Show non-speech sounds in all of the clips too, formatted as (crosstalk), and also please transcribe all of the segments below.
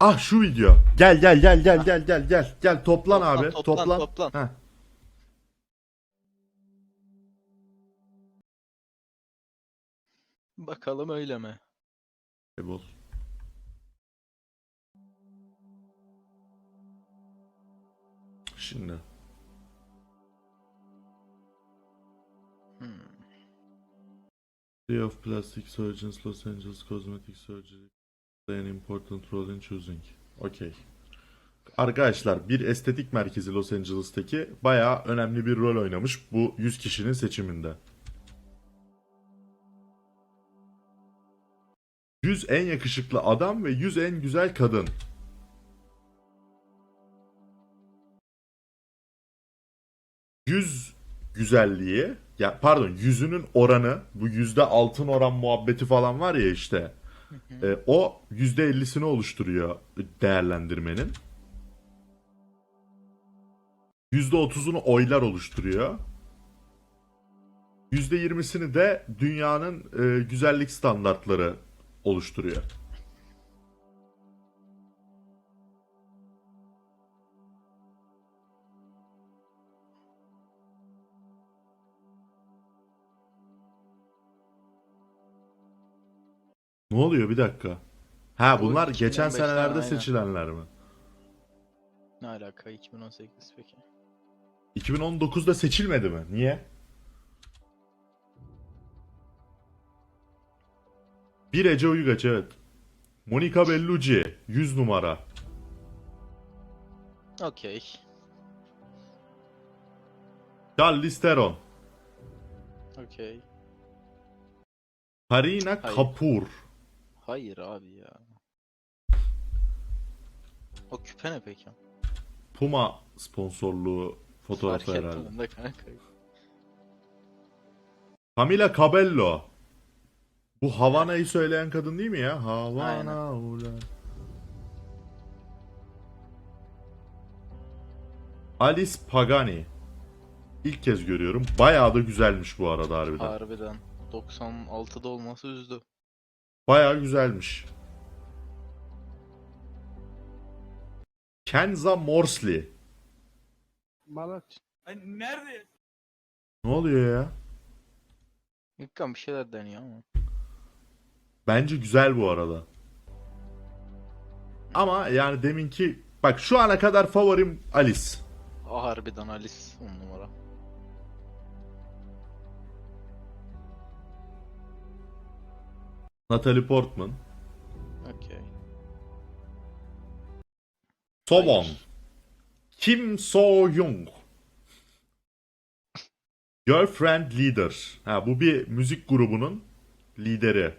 Ah şu video. Gel gel gel gel gel gel gel. Gel toplan, Toplan, abi. toplan, Toplan. toplan. Heh. Bakalım öyle mi? E, bul. Şimdi. Hmm. City of plastic surgeons, Los Angeles cosmetic surgery play an important role in choosing. Okey. Arkadaşlar bir estetik merkezi Los Angeles'taki bayağı önemli bir rol oynamış bu 100 kişinin seçiminde. 100 en yakışıklı adam ve 100 en güzel kadın. Yüz güzelliği ya pardon yüzünün oranı bu yüzde altın oran muhabbeti falan var ya işte e, o yüzde ellisini oluşturuyor değerlendirmenin. Yüzde otuzunu oylar oluşturuyor. Yüzde yirmisini de dünyanın e, güzellik standartları oluşturuyor. Oluyor bir dakika? Ha Bu bunlar geçen 2015'ten senelerde aynen. seçilenler mi? Ne alaka 2018 peki? 2019'da seçilmedi mi? Niye? Bir Ece Uygaç evet. Monica Bellucci 100 numara. Okey. Charlize Theron. Okey. Karina Hayır. Hayır abi ya. O küpe ne peki? Puma sponsorluğu fotoğrafı Fark herhalde. etmedim de kanka. Camila Cabello. Bu Havana'yı söyleyen kadın değil mi ya? Havana. ulan. Alice Pagani. İlk kez görüyorum. Bayağı da güzelmiş bu arada harbiden. Harbiden. 96'da olması üzdü. Bayağı güzelmiş. Kenza Morsley. Malat. Ay nerede? Ne oluyor ya? İlkan bir şeyler deniyor ama. Bence güzel bu arada. Ama yani deminki bak şu ana kadar favorim Alice. O harbiden Alice 10 numara. Natalie Portman. Okey. Sobon. Hayır. Kim So Young. Girlfriend Leader. Ha bu bir müzik grubunun lideri.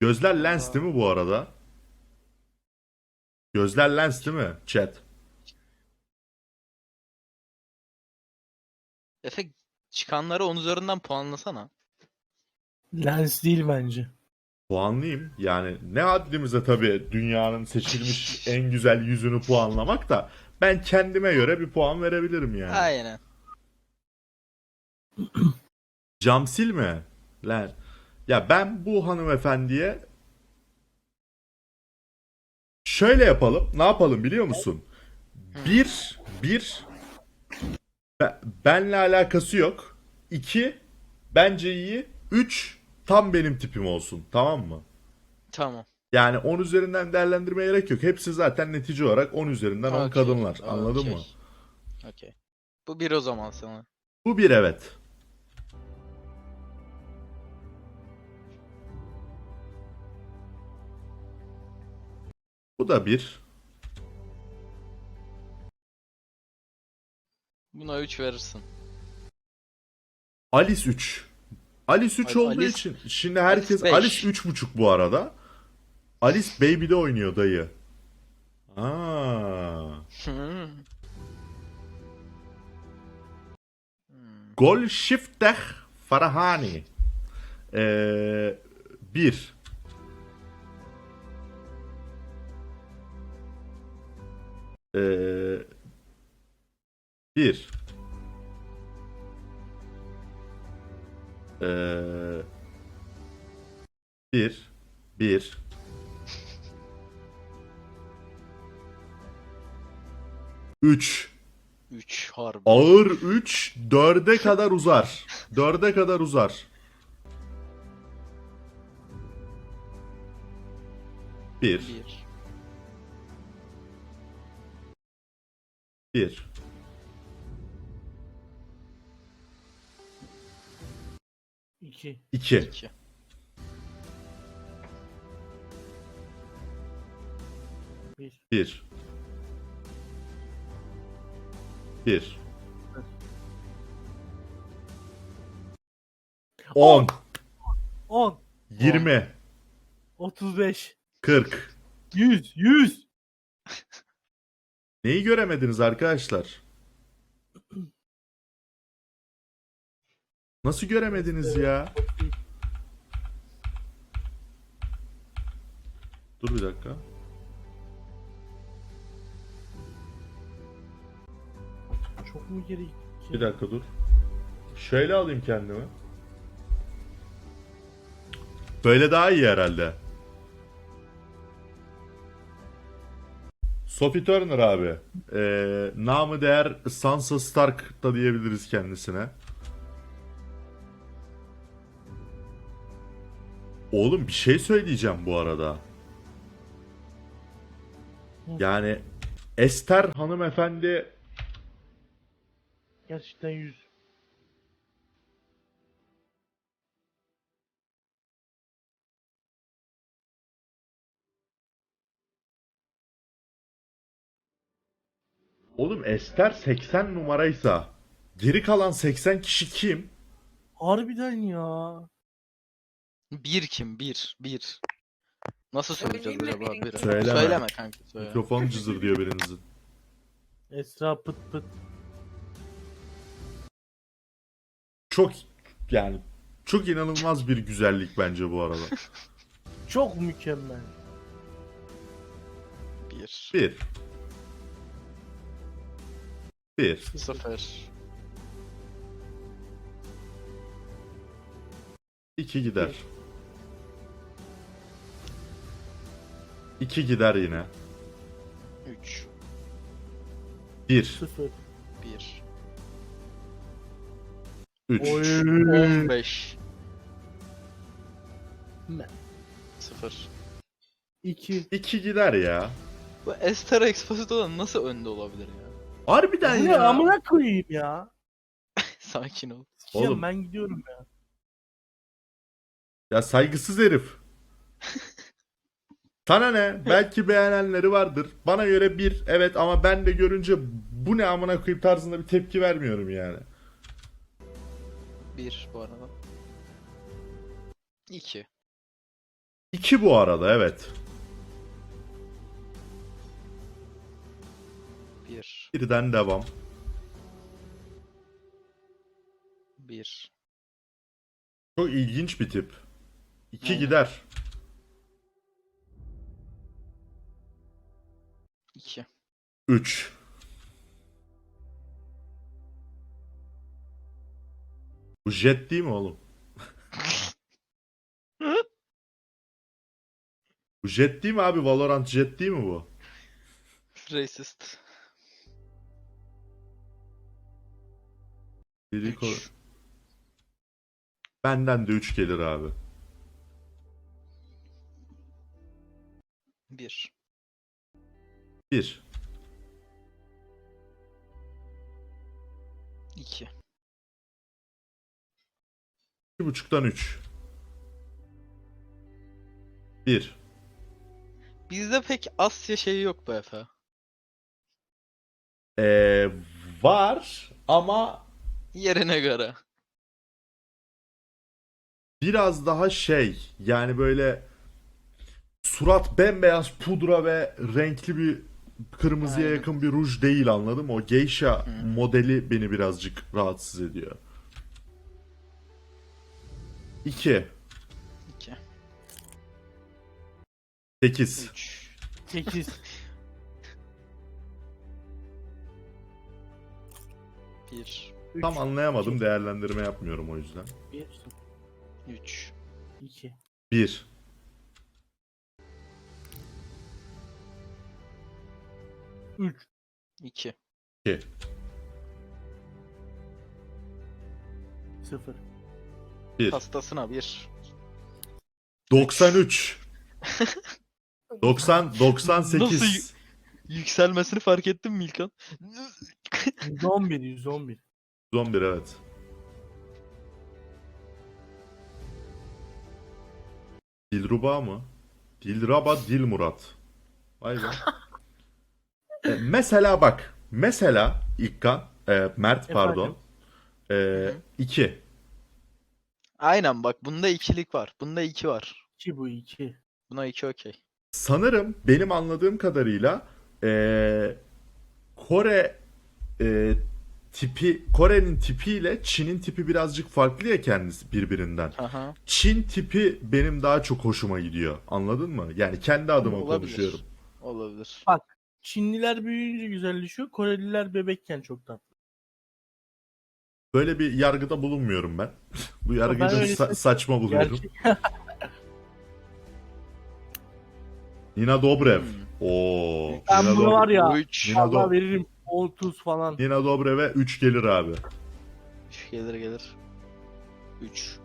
Gözler lens değil mi bu arada? Gözler lens değil mi? Chat. Efe çıkanları 10 üzerinden puanlasana. Lens değil bence. Puanlayayım. Yani ne haddimize tabii dünyanın seçilmiş en güzel yüzünü puanlamak da ben kendime göre bir puan verebilirim yani. Aynen. Camsil mi? Lan. Ya ben bu hanımefendiye şöyle yapalım. Ne yapalım biliyor musun? Bir, bir be- benle alakası yok. İki, bence iyi. Üç, tam benim tipim olsun. Tamam mı? Tamam. Yani 10 üzerinden değerlendirmeye gerek yok. Hepsi zaten netice olarak 10 üzerinden 10 Okey, kadınlar. Anladın okey. mı? Okey. Bu bir o zaman sana. Bu bir evet. Bu da bir. Buna 3 verirsin. Alice 3. Alice 3 Ay- olduğu Alice- için şimdi herkes beş. Alice 3.5 bu arada. Alice Baby'de oynuyor dayı. Aa. Hmm. Gol Shifteh Farahani. Ee, bir. Ee, bir. Ee, bir. Bir. Üç. Üç harbi. Ağır üç. Dörde kadar uzar. Dörde kadar uzar. Bir. Bir. Bir. 2. 2 2. 1. 1 1 10 10. 20 35. 40 100. 100. Neyi göremediniz arkadaşlar? Nasıl göremediniz ya? Dur bir dakika. Çok mu geri? Bir dakika dur. Şöyle alayım kendimi. Böyle daha iyi herhalde. Sophie Turner abi. Ee, namı değer Sansa Stark da diyebiliriz kendisine. Oğlum bir şey söyleyeceğim bu arada. Yani Esther hanımefendi Gerçekten 100. Oğlum Ester 80 numaraysa geri kalan 80 kişi kim? Harbiden ya. 1 kim? 1. 1. Nasıl söyleyeceğiz Söyleyeyim mi acaba birinci? biri? Söyleme. Söyleme kanka söyle. Mikrofon cızır diyor birinizin. Esra pıt pıt. Çok yani çok inanılmaz bir güzellik bence bu arada. (laughs) Çok mükemmel. 1. 1 1 0. 2 gider. 2 gider yine. 3. 1 0. 1. 3 Oy. 15. Ne? 0. 2. 2 gider ya. Bu Esther Exposito'dan nasıl önde olabilir ya? Harbiden Bu ne ya. amına koyayım ya. (laughs) Sakin ol. Sikeceğim, Oğlum. ben gidiyorum ya. Ya saygısız herif. Sana ne? Belki beğenenleri vardır. Bana göre bir evet ama ben de görünce bu ne amına koyayım tarzında bir tepki vermiyorum yani. 1 bu arada. 2. 2 bu arada evet. 1. Birden devam. 1. Çok ilginç bir tip. 2 Aynen. gider. 2. 3 Bu jet değil mi oğlum? (laughs) bu jet değil mi abi? Valorant jet değil mi bu? Racist. Biri 3. ko- Benden de 3 gelir abi. 1. 1 2. 2.5'tan 3 1 Bizde pek Asya şeyi yok be Efe. Ee, var ama Yerine göre. biraz daha şey yani böyle surat bembeyaz pudra ve renkli bir kırmızıya Aynen. yakın bir ruj değil anladım. O geisha Hı. modeli beni birazcık rahatsız ediyor. 2 2. 8 3. 8. 1. Tam anlayamadım değerlendirme yapmıyorum o yüzden. 1. 3. 2. 1 3. 2. 2. Sıfır. 1. Hastasına bir. 93. 90 98. Nasıl y- Yükselmesini fark ettin mi İlkan? 111, 111. 111 evet. Dilruba mı? Dilraba Dilmurat. Vay be. (laughs) E, mesela bak. Mesela İlkan, e, Mert pardon. E, 2. Aynen bak bunda ikilik var. Bunda iki var. 2 bu 2. Buna iki okey. Sanırım benim anladığım kadarıyla e, Kore e, tipi Kore'nin tipiyle Çin'in tipi birazcık farklı ya kendisi birbirinden. Aha. Çin tipi benim daha çok hoşuma gidiyor. Anladın mı? Yani kendi adıma Olabilir. konuşuyorum. Olabilir. Çinliler büyüyünce güzelleşiyor. Koreliler bebekken çok tatlı. Böyle bir yargıda bulunmuyorum ben. (laughs) Bu yargıyı Ben öyle sa- saçma buluyorum. (laughs) Nina Dobrev. Hmm. Oo. Ben Nina bunu var ya. Nina Allah Dob- veririm 30 falan. Nina Dobrev'e 3 gelir abi. Üç gelir gelir. Üç.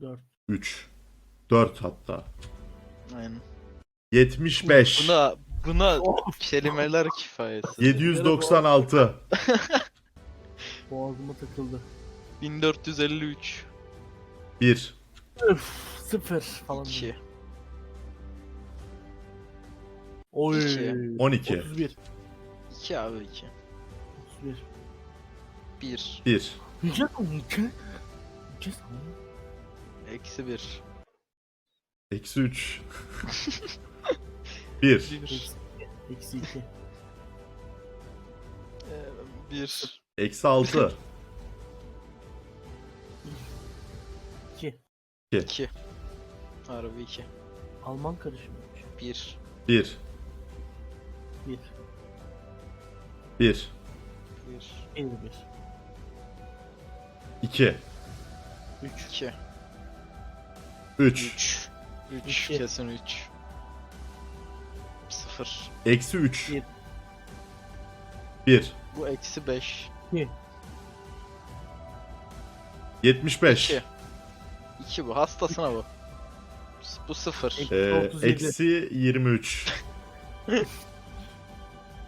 4. 3. 4 hatta. Aynen. 75. Buna buna kelimeler kifayetsiz. 796. (laughs) Boğazıma takıldı. 1453. 1. Öf 0 falan. 2. Oy. İki. 12. 31. 2 abi 2. 31. 1. 1. Yiyecek mi? İki. İki sana. Eksi 1. Eksi 3. (laughs) 1. 1. Eksi 2. 1. Eksi 6. 2. 2. Harbi 2. Alman karışımıymış. 1. 1. 1. 1. 1. 51. 2. 3. 2. 3. 3. 3. İki. Kesin 3. 0. Eksi 3. Bir. 1. Bu eksi 5. 75. 2. 2 bu. Hastasına bu. Bu 0. Eksi Ee, 37. eksi 23.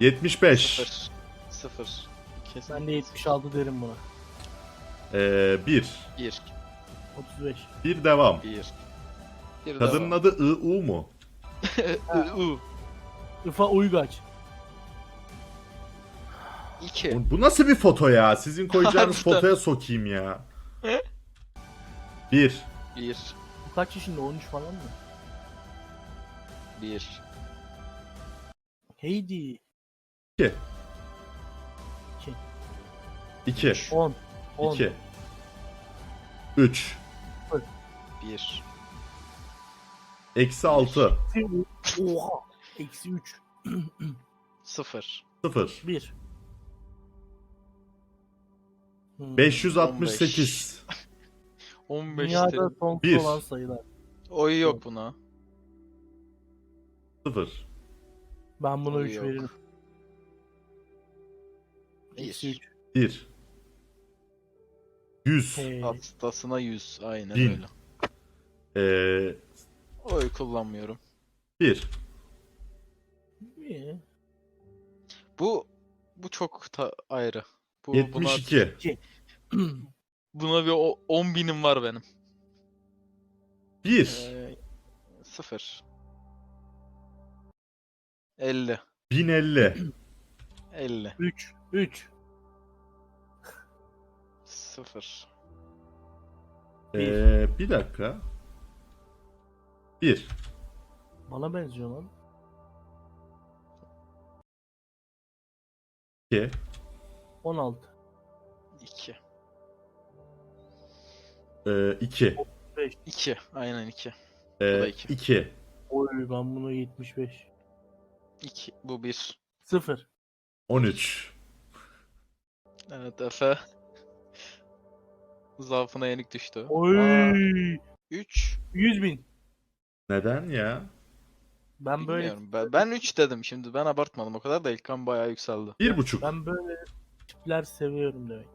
75. 0. 0. Kesin. Ben de 76 derim buna. Ee, 1. 1. 35. 1 devam. 1. Bir Kadının adı I-U mu? (laughs) U. Ifa Uygaç. 2. Bu nasıl bir foto ya? Sizin koyacağınız Harbiden. fotoya sokayım ya. 1. 1. Bu kaç yaşında? 13 falan mı? 1. Heidi. 2. 2. 2. 10. 10. 2. 3. 1. Eksi 6. Oha. Eksi 3. 0. 0. 1. Hmm. 568. 15 (laughs) Dünyada sonsuz Bir. olan sayılar. Oyu yok buna. 0. Ben buna Oyu 3 yok. veririm. Eksi 1. 3. 1. 100. Hey. Hastasına 100. Aynen Bin. öyle. Ee, Oy kullanmıyorum. 1. İyi. Bu bu çok ta- ayrı. Bu 72. buna (clears throat) buna bir o- 10 binim var benim. 1. Ee, 0. 50. 1050. 50. 3. 3. 0. Ee, bir dakika. 1. Bana benziyor lan. 2. 16. 2. Ee, 2. 2. Aynen 2. Ee, da iki. 2. Oy ben buna 75. 2. Bu 1. 0. 13. Evet Efe. Zaafına yenik düştü. Oy. 3. 100 bin. Neden ya? Ben böyle Bilmiyorum. Ben, ben 3 dedim şimdi. Ben abartmadım o kadar da İlkan bayağı yükseldi. Bir buçuk. ben böyle tipler seviyorum demek.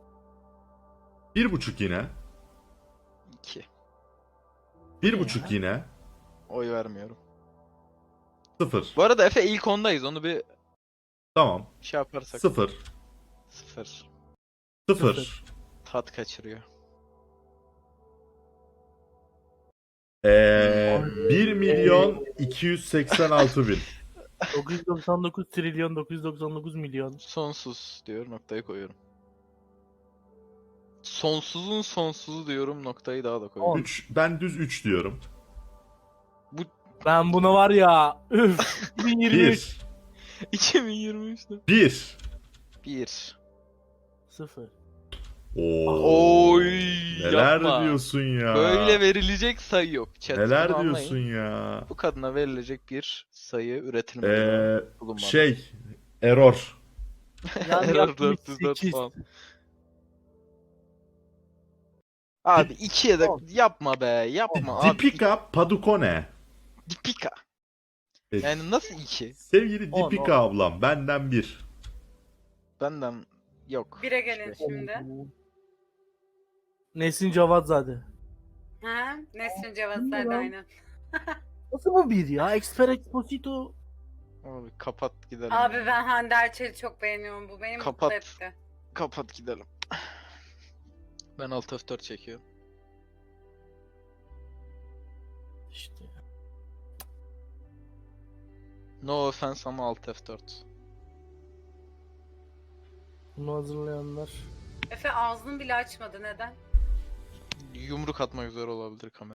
Bir buçuk yine. 2. Bir buçuk yine. Oy vermiyorum. Sıfır. Bu arada Efe ilk ondayız. Onu bir Tamam. şey yaparsak. Sıfır. 0. Sıfır. Sıfır. Tat kaçırıyor. Ee, 1 milyon 286 bin. (laughs) 999 trilyon 999 milyon. Sonsuz diyor noktayı koyuyorum. Sonsuzun sonsuzu diyorum noktayı daha da koyuyorum. 3, ben düz 3 diyorum. Ben bunu var ya üf 2023 1. 2023'te. 1. 1. 0. Oo. Neler yapma. diyorsun ya? Böyle verilecek sayı yok. Chat, Neler bunu anlayın. diyorsun ya? Bu kadına verilecek bir sayı üretilmedi. Ee, bulunmadı. şey error. (laughs) Yani Error yapmış 404 sekiz. falan. Abi ikiye de On. yapma be yapma abi. Dipika Padukone. Dipika. Yani nasıl iki? Sevgili On, Dipika ablam benden bir. Benden yok. Bire gelin şimdi. Nesin Cavatzade. Ha? Nesrin Cevat Ne Zade lan? aynen. (laughs) Nasıl bu bir ya? Exper Exposito. Abi kapat gidelim. Abi ya. ben Hande Erçel'i çok beğeniyorum. Bu beni Kapat. mutlu etti. Kapat gidelim. Ben alt F4 çekiyorum. İşte. No offense ama alt F4. Bunu hazırlayanlar. Efe ağzını bile açmadı. Neden? Yumruk atmak üzere olabilir kamera.